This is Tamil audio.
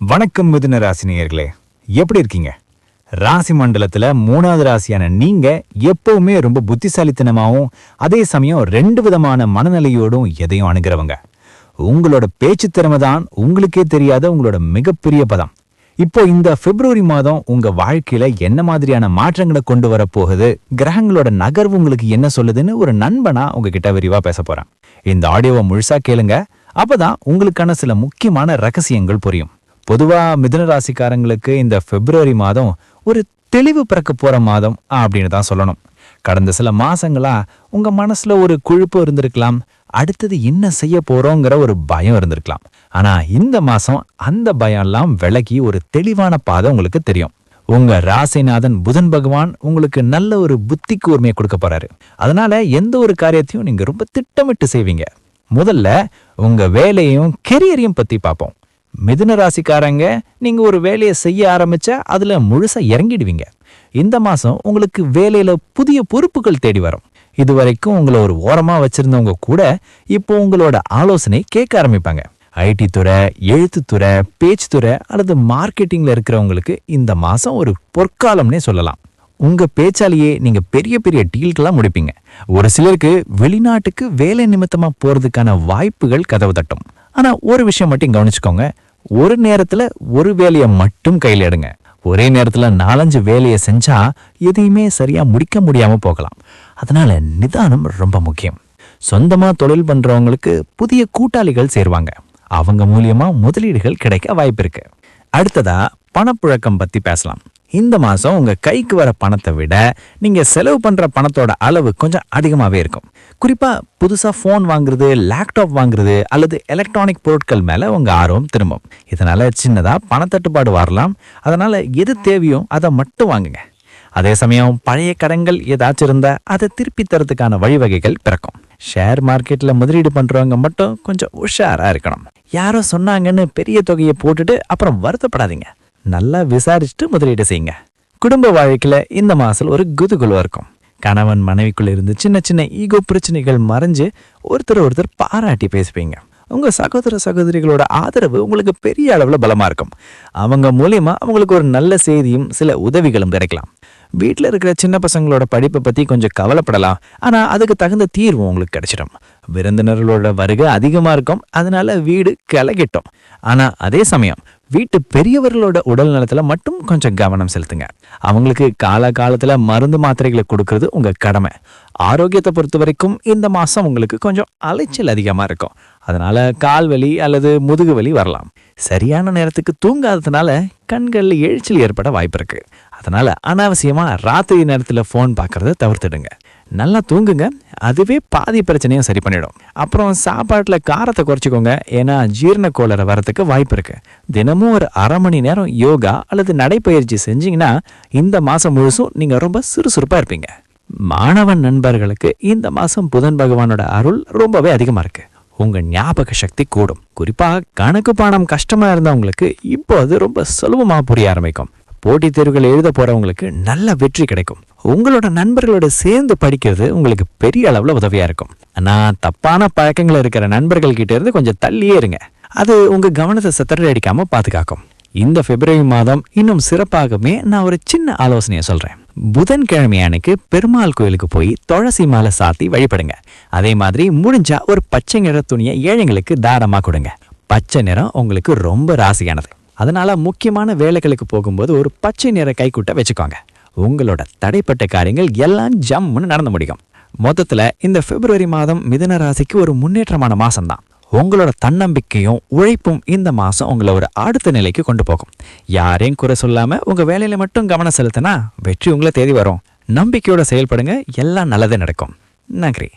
வணக்கம் மிதுன ராசினியர்களே எப்படி இருக்கீங்க? ராசி மண்டலத்துல மூணாவது ராசியான நீங்க எப்பவுமே ரொம்ப புத்திசாலித்தனமாவும் அதே சமயம் ரெண்டு விதமான மனநிலையோடும் எதையும் அணுகிறவங்க. உங்களோட பேச்சு திறமை தான் உங்களுக்கே தெரியாத உங்களோட மிகப்பெரிய பதம் இப்போ இந்த பிப்ரவரி மாதம் உங்க வாழ்க்கையில என்ன மாதிரியான மாற்றங்களை கொண்டு வர போகுது கிரகங்களோட நகர்வு உங்களுக்கு என்ன சொல்லுதுன்னு ஒரு நண்பனா உங்ககிட்ட விரிவா பேச போறேன். இந்த ஆடியோவை முழுசா கேளுங்க. அப்பதான் உங்களுக்கான சில முக்கியமான ரகசியங்கள் புரியும். பொதுவா மிதுன ராசிக்காரங்களுக்கு இந்த பிப்ரவரி மாதம் ஒரு தெளிவு பிறக்க போற மாதம் அப்படின்னு தான் சொல்லணும். கடந்த சில மாசங்களா உங்க மனசுல ஒரு குழுப்பு இருந்திருக்கலாம். அடுத்தது என்ன செய்ய போறோங்கிற ஒரு பயம் இருந்திருக்கலாம். ஆனா இந்த மாசம் அந்த பயம்லாம் விலகி ஒரு தெளிவான பாதை உங்களுக்கு தெரியும். உங்க ராசிநாதன் புதன் பகவான் உங்களுக்கு நல்ல ஒரு புத்தி கூர்மையை கொடுக்க போறாரு. அதனால எந்த ஒரு காரியத்தையும் நீங்க ரொம்ப திட்டமிட்டு செய்வீங்க. முதல்ல உங்க வேலையும் கெரியரையும் பத்தி பார்ப்போம். மிதுன ராசிக்காரங்க நீங்க ஒரு வேலையை செய்ய ஆரம்பிச்சா அதுல முழுசா இறங்கிடுவீங்க. இந்த மாசம் உங்களுக்கு வேலையில புதிய பொறுப்புகள் தேடி வரும். இதுவரைக்கும் உங்களை ஒரு ஓரமா வச்சிருந்தவங்க கூட இப்போ உங்களோட ஆலோசனை கேட்க ஆரம்பிப்பாங்க. ஐடி துறை எழுத்துத்துறை பேச்சு துறை அல்லது மார்க்கெட்டிங்ல இருக்கிறவங்களுக்கு இந்த மாசம் ஒரு பொற்காலம்னே சொல்லலாம். உங்க பேச்சாலேயே நீங்க பெரிய பெரிய டீல்கெல்லாம் முடிப்பீங்க. ஒரு சிலருக்கு வெளிநாட்டுக்கு வேலை நிமித்தமா போறதுக்கான வாய்ப்புகள் கதவு தட்டும். ஆனா ஒரு விஷயம் மட்டும் கவனிச்சுக்கோங்க. ஒரு நேரத்துல ஒரு வேலையை மட்டும் கையில் எடுங்க. ஒரே நேரத்துல நாலஞ்சு வேலையை செஞ்சா எதையுமே சரியா முடிக்க முடியாம போகலாம். அதனால நிதானம் ரொம்ப முக்கியம். சொந்தமா தொழில் பண்றவங்களுக்கு புதிய கூட்டாளிகள் சேருவாங்க. அவங்க மூலியமா முதலீடுகள் கிடைக்க வாய்ப்பு இருக்கு அடுத்ததா பணப்புழக்கம் பத்தி பேசலாம். இந்த மாதம் உங்கள் கைக்கு வர பணத்தை விட நீங்கள் செலவு பண்ணுற பணத்தோட அளவு கொஞ்சம் அதிகமாகவே இருக்கும். குறிப்பாக புதுசாக ஃபோன் வாங்குறது லேப்டாப் வாங்குறது அல்லது எலக்ட்ரானிக் பொருட்கள் மேலே உங்கள் ஆர்வம் திரும்பும். இதனால் சின்னதாக பணத்தட்டுப்பாடு வரலாம். அதனால் எது தேவையோ அதை மட்டும் வாங்குங்க. அதே சமயம் பழைய கடன்கள் ஏதாச்சும் இருந்தால் அதை திருப்பி தரத்துக்கான வழிவகைகள் பிறக்கும். ஷேர் மார்க்கெட்டில் முதலீடு பண்ணுறவங்க மட்டும் கொஞ்சம் உஷாராக இருக்கணும். யாரோ சொன்னாங்கன்னு பெரிய தொகையை போட்டுட்டு அப்புறம் வருத்தப்படாதீங்க. நல்லா விசாரிச்சுட்டு முதலீடு செய்யுங்க. குடும்ப வாழ்க்கையில் இந்த மாதத்தில் ஒரு குதுகுலம் இருக்கும். கணவன் மனைவிக்குள்ள இருந்து சின்ன சின்ன ஈகோ பிரச்சனைகள் மறைஞ்சு ஒருத்தர் ஒருத்தர் பாராட்டி பேசுவீங்க. உங்கள் சகோதர சகோதரிகளோட ஆதரவு உங்களுக்கு பெரிய அளவில் பலமாக இருக்கும். அவங்க மூலயமா அவங்களுக்கு ஒரு நல்ல செய்தியும் சில உதவிகளும் கிடைக்கலாம். வீட்டில் இருக்கிற சின்ன பசங்களோட படிப்பை பற்றி கொஞ்சம் கவலைப்படலாம். ஆனால் அதுக்கு தகுந்த தீர்வு உங்களுக்கு கிடைச்சிடும். விருந்தினர்களோட வருகை அதிகமாக இருக்கும். அதனால வீடு கலகிட்டோம். ஆனால் அதே சமயம் வீட்டு பெரியவர்களோட உடல் நலத்துல மட்டும் கொஞ்சம் கவனம் செலுத்துங்க. அவங்களுக்கு கால காலத்துல மருந்து மாத்திரைகளை கொடுக்கறது உங்க கடமை. ஆரோக்கியத்தை பொறுத்த வரைக்கும் இந்த மாசம் உங்களுக்கு கொஞ்சம் அலைச்சல் அதிகமா இருக்கும். அதனால கால் வலி அல்லது முதுகு வலி வரலாம். சரியான நேரத்துக்கு தூங்காததுனால கண்களில் எழுச்சல் ஏற்பட வாய்ப்பு இருக்கு. அதனால அனாவசியமா ராத்திரி நேரத்துல ஃபோன் பார்க்கறத தவிர்த்துடுங்க. நல்லா தூங்குங்க. அதுவே பாதி பிரச்சனையும் சரி பண்ணிடும். அப்புறம் சாப்பாட்டில் காரத்தை குறைச்சிக்கோங்க. ஏன்னா ஜீரண கோளரை வரத்துக்கு வாய்ப்பு இருக்கு. தினமும் ஒரு அரை மணி நேரம் யோகா அல்லது நடைப்பயிற்சி செஞ்சீங்கன்னா இந்த மாதம் முழுசும் நீங்கள் ரொம்ப சுறுசுறுப்பாக இருப்பீங்க. மாணவன் நண்பர்களுக்கு இந்த மாதம் புதன் பகவானோட அருள் ரொம்பவே அதிகமாக இருக்கு. உங்கள் ஞாபக சக்தி கூடும். குறிப்பாக கணக்கு பாடம் கஷ்டமாக இருந்தவங்களுக்கு இப்போ அது ரொம்ப சுலபமாக புரிய ஆரம்பிக்கும். போட்டித் தேர்வுகள் எழுத போகிறவங்களுக்கு நல்ல வெற்றி கிடைக்கும். உங்களோட நண்பர்களோட சேர்ந்து படிக்கிறது உங்களுக்கு பெரிய அளவில் உதவியாக இருக்கும். நான் தப்பான பழக்கங்கள் இருக்கிற நண்பர்கள் இருந்து கொஞ்சம் தள்ளியே இருங்க. அது உங்கள் கவனத்தை சத்தரடி அடிக்காமல் பாதுகாக்கும். இந்த பிப்ரவரி மாதம் இன்னும் சிறப்பாகவே நான் ஒரு சின்ன ஆலோசனையை சொல்கிறேன் புதன்கிழமை அன்னைக்கு பெருமாள் கோயிலுக்கு போய் துளசி மாலை சாத்தி வழிபடுங்க. அதே மாதிரி முடிஞ்சா ஒரு பச்சை நிற துணியை ஏழைங்களுக்கு தாரமாக கொடுங்க. பச்சை நிறம் உங்களுக்கு ரொம்ப ராசியானது. அதனால் முக்கியமான வேலைகளுக்கு போகும்போது ஒரு பச்சை நிற கைக்குட்டை வச்சுக்கோங்க. உங்களோட தடைப்பட்ட காரியங்கள் எல்லாம் ஜம்முன்னு நடந்து முடியும். மொத்தத்தில் இந்த பிப்ரவரி மாதம் மிதன ராசிக்கு ஒரு முன்னேற்றமான மாதம்தான் உங்களோட தன்னம்பிக்கையும் உழைப்பும் இந்த மாதம் உங்களை ஒரு அடுத்த நிலைக்கு கொண்டு போகும். யாரையும் குறை சொல்லாமல் உங்கள் வேலையில் மட்டும் கவனம் செலுத்தினா வெற்றி உங்களை தேடி வரும். நம்பிக்கையோட செயல்படுங்க எல்லாம் நல்லதே நடக்கும். நன்றி.